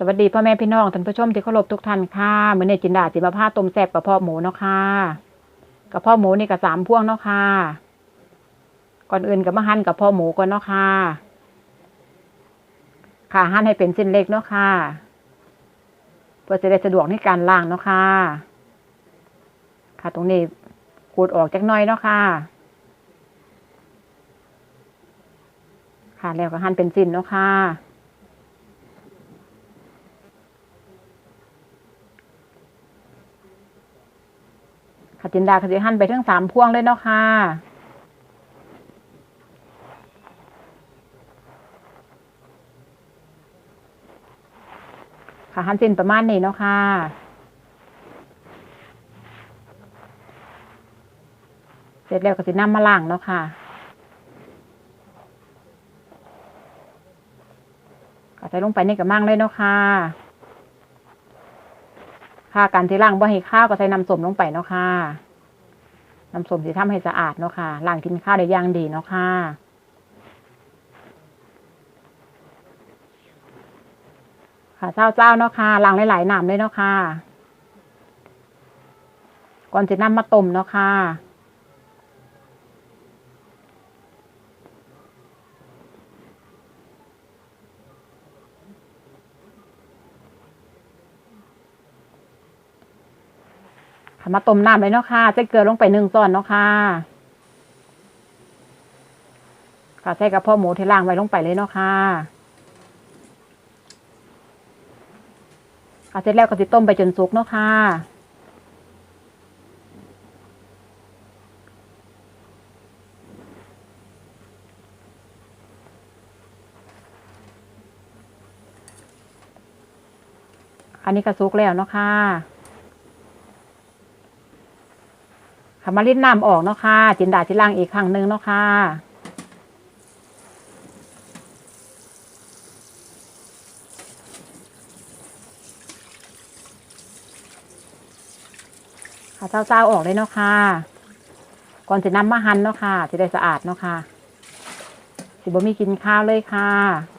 สวัสดีพ่อแม่พี่น้องท่านผู้ชมที่เคารพทุกท่านค่ะมื้อนี้จินดาสิมาพาต้มแซ่บกระเพาะหมูเนาะค่ะกระเพาะหมูนี่ก็สามพ่วงเนาะค่ะก่อนอื่นก็มาหั่นกระเพาะหมูก่อนเนาะค่ะค่ะหั่นให้เป็นเส้นเล็กเนาะค่ะเพื่อจะได้สะดวกในการล้างเนาะค่ะค่ะตรงนี้ขูดออกจักหน่อยเนาะค่ะ ค่ะแล้วก็หั่นเป็นสิ้นเนาะค่ะ ค่ะจินดาก็จะหั่นไปทั้งสามพวงเลยเนาะค่ะค่ะหั่นสิ้นประมาณนี้เนาะค่ะเสร็จแล้วก็สินำมาล้างเนาะค่ะก็ใส่ลงไปในกระมังเลยเนาะค่ะ ค่ะการที่ล้างบ่ให้ข้าวก็ใส่น้ำส้มลงไปเนาะค่ะน้ำส้มสิทำให้สะอาดเนาะค่ะล้างกินข้าวได้ย่างดีเนาะค่ะค่ะเจ้าเจ้าเนาะค่ะล้างหลายๆน้ำเลยเนาะค่ะก่อนจะนำมาต้มเนาะค่ะ มาต้มน้ำเลยเนาะค่ะใส่เกลือลงไปหนึ่งช้อนเนาะค่ะค่ะใส่กระเพาะหมูที่ล้างไว้ลงไปเลยเนาะค่ะค่ะเสร็จแล้วก็สิต้มไปจนสุกเนาะค่ะอันนี้ก็สุกแล้วเนาะค่ะ ค่ะมาลิ้นน้ำออกเนาะค่ะ จินดาจิล่างอีกครั้งหนึ่งเนาะค่ะค่ะเจ้าๆออกเลยเนาะค่ะ ก่อนจะนำมาหั่นเนาะค่ะจะได้สะอาดเนาะค่ะสิบ่มีกินข้าวเลยค่ะ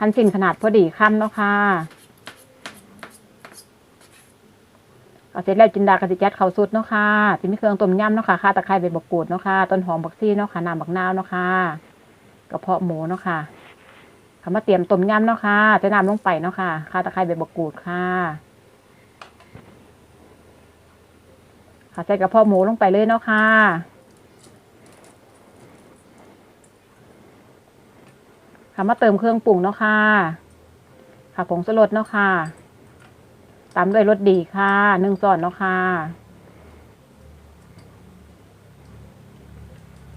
หั่นสินขนาดพอดีคำเนาะค่ะเอาเสร็จแล้วจินดากระสิจัดเขาสุดเนาะค่ะสิมีเครื่องต้มยำเนาะค่ะข่าตะไคร้ใบบกกูดเนาะค่ะ ต้นหอมบักซี่เนาะค่ะ น้ำบักนาวเนาะค่ะ กระเพาะหมูเนาะค่ะคำมาเตรียมต้มยำเนาะค่ะ จะนำลงไปเนาะค่ะข่าตะไคร้ใบบกกูดค่ะ ค่ะใส่กระเพาะหมูลงไปเลยเนาะค่ะ ค่ะมาเติมเครื่องปรุงเนาะค่ะ ค่ะผงสลดเนาะค่ะตามด้วยรสดีค่ะหนึ่งส่วนเนาะค่ะ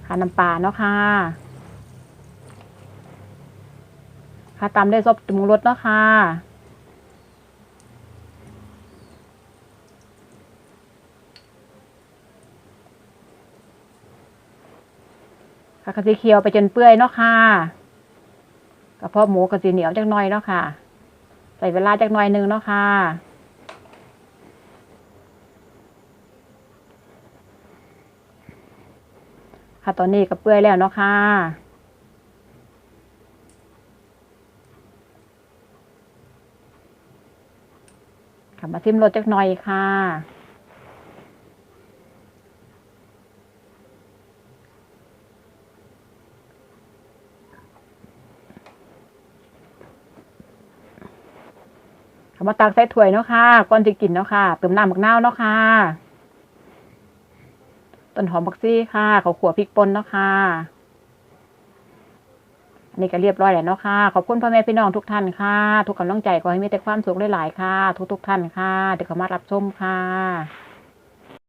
ค่ะน้ำปลาเนาะค่ะ ค่ะตามด้วยซอสปรุงรสเนาะค่ะค่ะกะทิเคียวไปจนเปื่อยเนาะค่ะ กระเพาะหมูกระสีเหนียวจักหน่อยเนาะค่ะ ใส่เวลาจักหน่อยหนึงเนาะค่ะค่ะตอนนี้ก็เปื่อยแล้วเนาะค่ะค่ะมาซิมรสจักหน่อยค่ะ เอามาตักใส่ถ้วยเนาะค่ะก่อนจะกินเนาะค่ะเติมน้ำบักนาวเนาะค่ะต้นหอมบักซี่ค่ะเขาขัวพริกป่นเนาะค่ะอันนี้ก็เรียบร้อยแล้วเนาะค่ะ ขอบคุณพ่อแม่พี่น้องทุกท่านค่ะ ทุกกำลังใจขอให้มีแต่ความสุขหลายๆค่ะ ทุกๆท่านค่ะที่เข้ามารับชมค่ะ